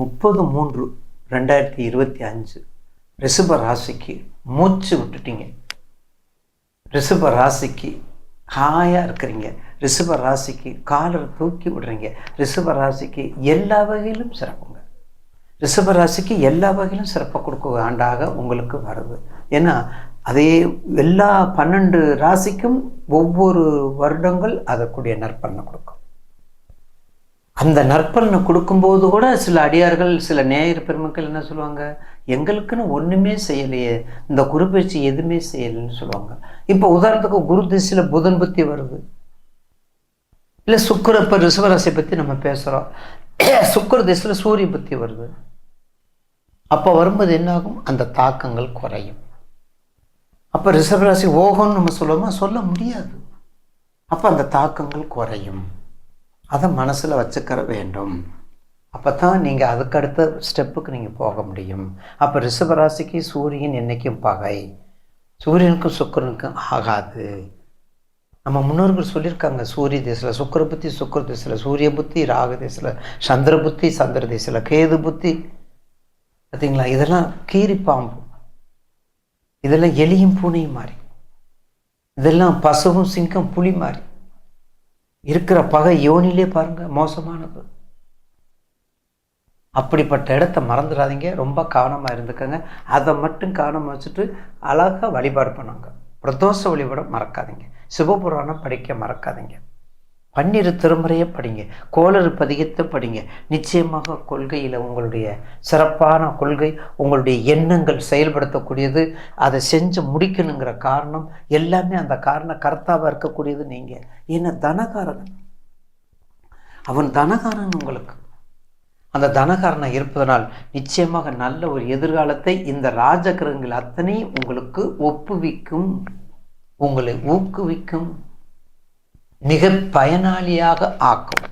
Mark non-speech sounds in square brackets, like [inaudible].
முப்பது மூன்று ரெண்டாயிரத்தி இருபத்தி அஞ்சு ரிஷப ராசிக்கு மூச்சு விட்டுட்டீங்க. ரிஷப ராசிக்கு ஹாயாக இருக்கிறீங்க. ரிஷப ராசிக்கு காலர் தூக்கி விடுறீங்க. ரிஷப ராசிக்கு எல்லா வகையிலும் சிறப்புங்க. ரிஷப ராசிக்கு எல்லா வகையிலும் சிறப்பாக கொடுக்க ஆண்டாக உங்களுக்கு வருது ஏன்னா அதே எல்லா பன்னெண்டு ராசிக்கும் ஒவ்வொரு வருடங்கள் அதற்குடைய நற்பண்ணை கொடுக்கும். அந்த நற்பலனை கொடுக்கும்போது கூட சில அடியார்கள் சில நேயர் பெருமக்கள் என்ன சொல்லுவாங்க? எங்களுக்குன்னு ஒன்றுமே செய்யலையே. இந்த குரு பயிற்சி எதுவுமே செய்யலைன்னு சொல்லுவாங்க. இப்போ உதாரணத்துக்கு குரு திசையில் புதன் புத்தி வருது. இல்லை சுக்கர இப்போ ரிஷபராசியை பற்றி நம்ம பேசுகிறோம் [clears throat] சுக்கர திசையில் சூரிய புத்தி வருது. அப்போ வரும்போது என்னாகும்? அந்த தாக்கங்கள் குறையும். அப்போ ரிஷபராசி ஓகோன்னு நம்ம சொல்லுவோமா? சொல்ல முடியாது. அப்போ அந்த தாக்கங்கள் குறையும். அதை மனசில் வச்சுக்கிற வேண்டும். அப்போ தான் நீங்கள் அதுக்கடுத்த ஸ்டெப்புக்கு நீங்கள் போக முடியும். அப்போ ரிஷபராசிக்கு சூரியன் என்றைக்கும் பகை. சூரியனுக்கும் சுக்கரனுக்கும் ஆகாது. நம்ம முன்னோர்கள் சொல்லியிருக்காங்க சூரிய திசையில் சுக்கர புத்தி சுக்கர திசையில் சூரிய புத்தி ராக திசையில் சந்திர புத்தி சந்திர திசையில் கேது புத்தி. பார்த்தீங்களா இதெல்லாம் கீரி பாம்பு. இதெல்லாம் எலியும் பூனையும் மாறி. இதெல்லாம் பசுவும் சிங்கம் புலி மாறி. இருக்கிற பகை யோனிலே பாருங்க மோசமானது. அப்படிப்பட்ட இடத்த மறந்துடாதீங்க ரொம்ப கவனமாக இருந்துக்கங்க. அதை மட்டும் கவனமாக வச்சுட்டு அழகாக வழிபாடு பண்ணுங்க. பிரதோஷ வழிபாடு மறக்காதீங்க. சிவபுராணம் படிக்க மறக்காதீங்க. பன்னிரு திருமுறையை படிங்க. கோளறு பதிகத்தை படிங்க. நிச்சயமாக கொள்கையில் உங்களுடைய சிறப்பான கொள்கை உங்களுடைய எண்ணங்கள் செயல்படுத்தக்கூடியது அதை செஞ்சு முடிக்கணுங்கிற காரணம் எல்லாமே அந்த காரண கர்த்தாவாக இருக்கக்கூடியது நீங்கள் ஏன்னா தனகாரன். அவன் தனகாரன் உங்களுக்கு. அந்த தனகாரனை இருப்பதனால் நிச்சயமாக நல்ல ஒரு எதிர்காலத்தை இந்த ராஜகிரகங்கள் அத்தனை உங்களுக்கு ஒப்புவிக்கும். உங்களை ஊக்குவிக்கும். மிக பயனாளியாக ஆக்கும்.